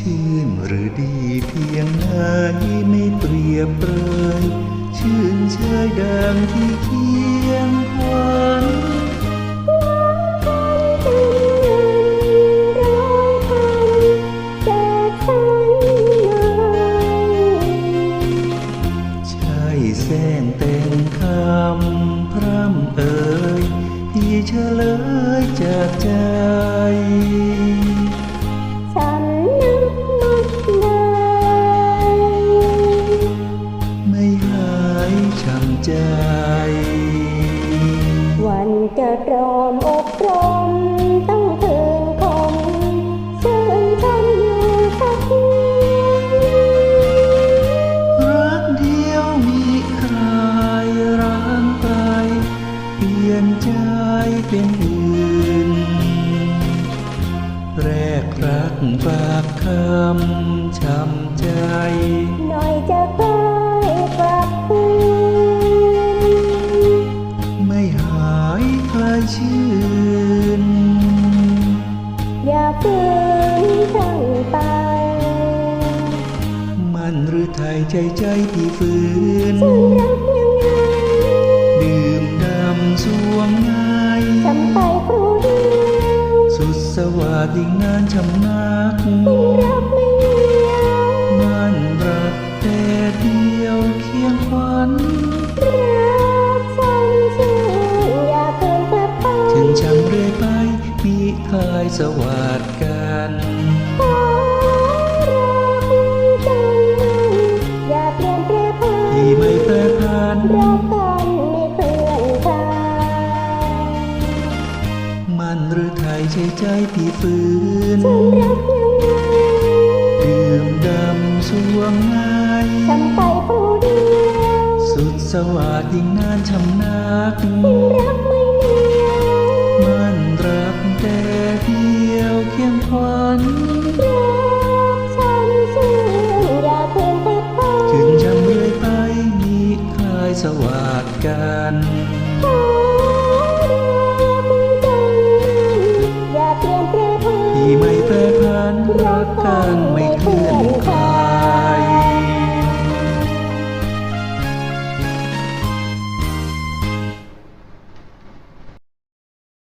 ชื่นหรือดีเพียงไหนไม่เปรียบเปรยชื่นเชยดังที่เคียงควันใช่แสงแต่งคำพร่ำเอ่ยที่เฉลยจากใจ จะรอมอบรมต้องคืนคมชื่นชมอยู่สักทีรักเดียวมีใครร้างไปเปลี่ยนใจเป็นอื่น แรกรักฝากคำช้ำใจ ชื่น อย่าฝืนทั้งไป มันหรือไทยใจใจที่ฝืนฉันรักยังไงดื่มดำสวงในจำไปครูเดียวสุดสวัสดิ์ยิ่งนานชำนักยิ่งรัก มีคลายสวัสดกันขอรักจังอย่าเปลี่ยนแปรผันที่ไม่แปรผันรักกันไม่เคลื่อนคลายมันหรือไทยใจใจที่ฝืนฉันรักยังไงดื่มดำสวงในจำไปผู้เดียวสุดสวัสดิ์ยิ่งนานชำนักยิ่งรัก สวัสดกันขอรักจังอย่าเปลี่ยนแปรผันที่ไม่แปรผันรักกันไม่เคลื่